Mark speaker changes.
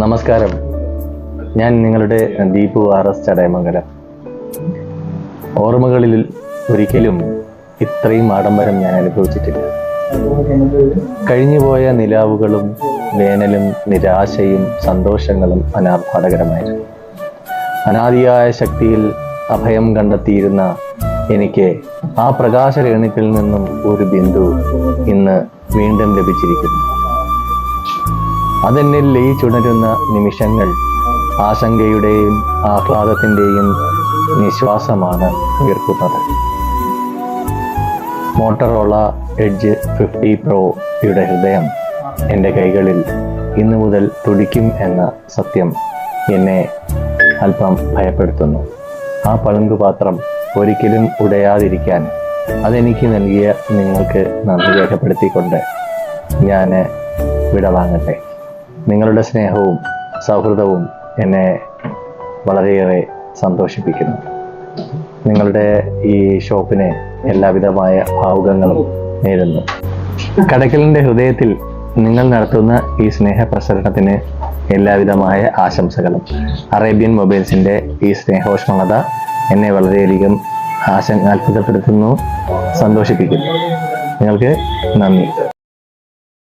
Speaker 1: നമസ്കാരം. ഞാൻ നിങ്ങളുടെ ദീപു ആർ എസ് ചടയമംഗലം. ഓർമ്മകളിൽ ഒരിക്കലും ഇത്രയും ആഡംബരം ഞാൻ അനുഭവിച്ചിട്ടില്ല. കഴിഞ്ഞുപോയ നിലാവുകളും വേനലും നിരാശയും സന്തോഷങ്ങളും അനാർഭാടകരമായിരുന്നു. അനാദിയായ ശക്തിയിൽ അഭയം കണ്ടെത്തിയിരുന്ന എനിക്ക് ആ പ്രകാശരേണുക്കളിൽ നിന്നും ഒരു ബിന്ദു ഇന്ന് വീണ്ടും ലഭിച്ചിരിക്കുന്നു. അതെന്നിൽ ലയിച്ചുണരുന്ന നിമിഷങ്ങൾ ആശങ്കയുടെയും ആഹ്ലാദത്തിന്റെയും നിശ്വാസമാണ് ഉയർത്തുന്നത് മോട്ടറോള എഡ്ജ് ഫിഫ്റ്റി പ്രോയുടെ ഹൃദയം എന്റെ കൈകളിൽ ഇന്നു മുതൽ തുടിക്കും എന്ന സത്യം എന്നെ അല്പം ഭയപ്പെടുത്തുന്നു. ആ പളുങ്കുപാത്രം ഒരിക്കലും ഉടയാതിരിക്കാൻ അതെനിക്ക് നൽകിയ നിങ്ങൾക്ക് നന്ദി രേഖപ്പെടുത്തിക്കൊണ്ട് ഞാൻ വിടവാങ്ങട്ടെ. നിങ്ങളുടെ സ്നേഹവും സൗഹൃദവും എന്നെ വളരെയേറെ സന്തോഷിപ്പിക്കുന്നു. നിങ്ങളുടെ ഈ ഷോപ്പിനെ എല്ലാവിധമായ ഭാവുകങ്ങളും നേരുന്നു. കടക്കലിന്റെ ഹൃദയത്തിൽ നിങ്ങൾ നടത്തുന്ന ഈ സ്നേഹ പ്രസരണത്തിന് എല്ലാവിധമായ ആശംസകളും. അറേബ്യൻ മൊബൈൽസിന്റെ ഈ സ്നേഹോഷ്മളത എന്നെ വളരെയധികം ആശങ്ക അത്ഭുതപ്പെടുത്തുന്നു സന്തോഷിപ്പിക്കുന്നു. നിങ്ങൾക്ക് നന്ദി.